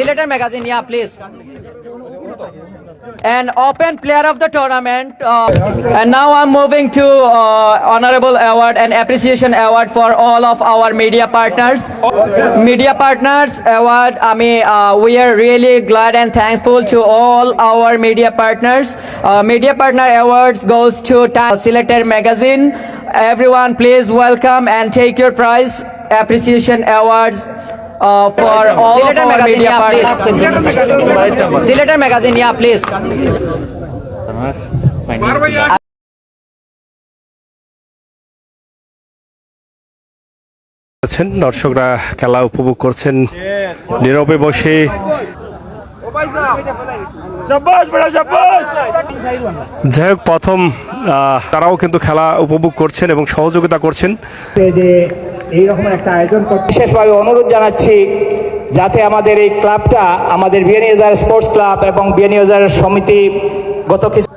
Selector magazine, yeah, please. An open player of the tournament. Uh, and now I'm moving to uh, honorable award and appreciation award for all of our media partners. Media partners award. I mean, uh, we are really glad and thankful to all our media partners. Uh, media partner awards goes to Selector magazine. Everyone, please welcome and take your prize appreciation awards. Uh, for all of our media partners. Selector magazine, yeah, please. আছেন দর্শকরা খেলা উপভোগ করছেন নীরবে বসে যাই হোক প্রথম আহ, তারাও কিন্তু খেলা উপভোগ করছেন এবং সহযোগিতা করছেন যে এইরকম একটা আয়োজন করতে বিশেষভাবে অনুরোধ জানাচ্ছি যাতে আমাদের এই ক্লাবটা আমাদের বিয়ানীবাজার স্পোর্টস ক্লাব এবং বিয়ানীবাজার সমিতি গত কিছু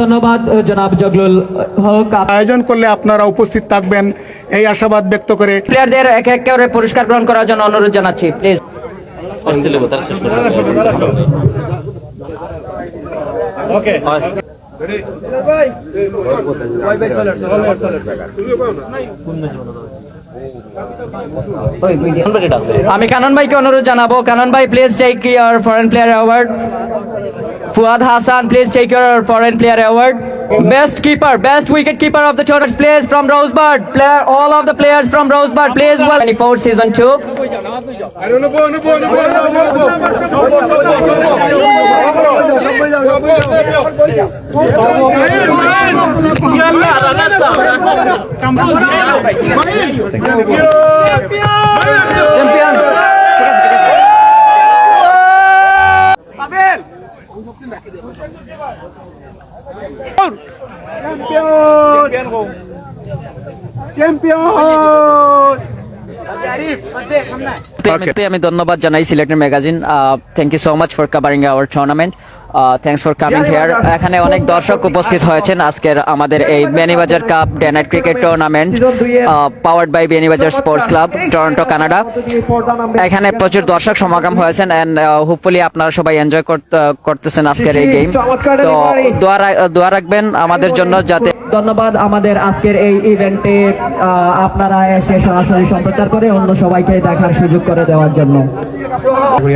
ধন্যবাদ জনাব জগলুল হক। আয়োজন করলে আপনারা উপস্থিত থাকবেন এই আশাবাদ ব্যক্ত করে প্লেয়ারদের এক এক করে পুরস্কার গ্রহণ করার জন্য অনুরোধ জানাচ্ছি প্লিজ। আমি কানন ভাইকে অনুরোধ জানাবো কানন ভাই please take year foreign player award Fuad Hasan please take year foreign player award best keeper best wicket keeper of the tournament players from Rosebird player all of the players from Rosebird please well 24 season 2 champion ঠিক আছে। ঠিক আছে। Okay. আমি ধন্যবাদ জানাই সিলেটের magazine. Thank you so much for covering our tournament thanks for coming here এখানে অনেক দর্শক উপস্থিত হয়েছেন আজকের আমাদের এই Beanibazar cup day night cricket tournament powered by Beanibazar sports club Toronto Canada এখানে প্রচুর দর্শক সমাগম হয়েছেন এন্ড হোপফুলি আপনারা সবাই এনজয় করতেছেন আজকের এই গেম তো দোয়া রাখবেন আমাদের জন্য যাতে ধন্যবাদ আমাদের আজকের এই ইভেন্টে আপনারা এসে সরাসরি সম্প্রচার করে অন্য সবাইকে দেখার সুযোগ করে দেওয়ার জন্য।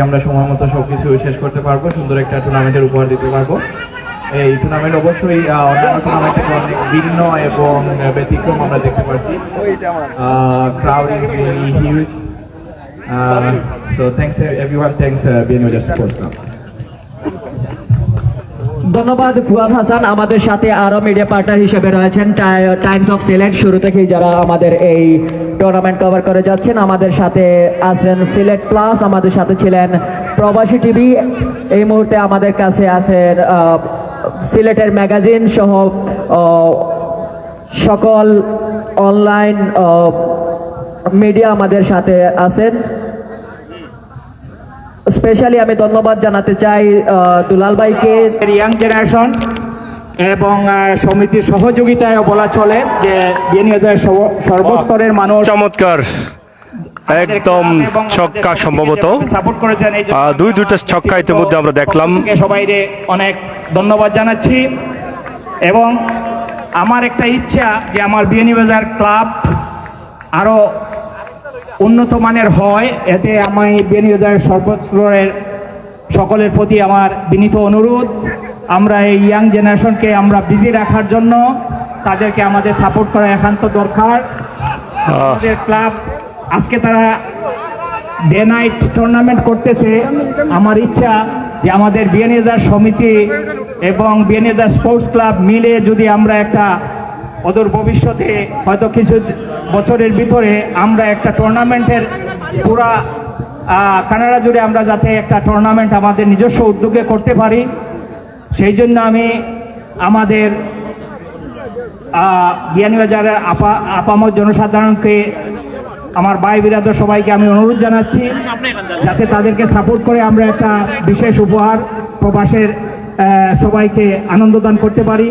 আমরা সময় মতো সবকিছু শেষ করতে পারব। সুন্দর একটা টুর্নামেন্টের উপহার দিতে পারব। এই টুর্নামেন্ট অবশ্যই অন্যান্য টুর্নামেন্ট থেকে অনেক ভিন্ন এবং ব্যতিক্রম আমরা দেখতে পাচ্ছি ক্লাব ধন্যবাদ ফুয়াদ হাসান। আমাদের সাথে আরও মিডিয়া পার্টনার হিসেবে রয়েছেন টাইমস অফ সিলেক্ট শুরু থেকেই যারা আমাদের এই টুর্নামেন্ট কভার করে যাচ্ছেন, আমাদের সাথে আছেন সিলেক্ট প্লাস আমাদের সাথে ছিলেন প্রবাসী টিভি এই মুহূর্তে আমাদের কাছে আছেন সিলেটের ম্যাগাজিন সহ সকল অনলাইন মিডিয়া আমাদের সাথে আছেন। স্পেশালি আমি ধন্যবাদ জানাতে চাই দুলাল ভাইকে। ইয়াং জেনারেশন এবং সমিতির সহযোগিতায় বলা চলে যে সর্বস্তরের মানুষ চমৎকার। একদম ছক্কা সম্ভবত। দুই দুইটা ছক্কা ইতিমধ্যে আমরা দেখলাম। সবাই অনেক ধন্যবাদ জানাচ্ছি। এবং আমার একটা ইচ্ছা যে আমার বিয়ানীবাজার ক্লাব আরও উন্নত মানের হয়। এতে আমি বিয়ানীবাজার সর্বস্তরের সকলের প্রতি আমার বিনীত অনুরোধ। আমরা এই ইয়াং জেনারেশনকে আমরা বিজি রাখার জন্য তাদেরকে আমাদের সাপোর্ট করা একান্ত দরকার। আমাদের ক্লাব আজকে তারা ডে নাইট টুর্নামেন্ট করতেছে। আমার ইচ্ছা যে আমাদের বিয়ানীবাজার সমিতি এবং বিয়ানীবাজার স্পোর্টস ক্লাব মিলে যদি আমরা একটা অদূর ভবিষ্যতে হয়তো কিছু বছরের ভিতরে আমরা একটা টুর্নামেন্টের পুরা কানাডা জুড়ে আমরা যাতে একটা টুর্নামেন্ট আমাদের নিজস্ব উদ্যোগে করতে পারি। সেই জন্য আমি আমাদের আহ, বিয়ানীবাজারের আপা আপামত জনসাধারণকে আমার ভাই বিরাদর সবাইকে আমি অনুরোধ জানাচ্ছি যাতে তাদেরকে সাপোর্ট করে আমরা একটা বিশেষ উপহার প্রবাসের সবাইকে আনন্দ দান করতে পারি।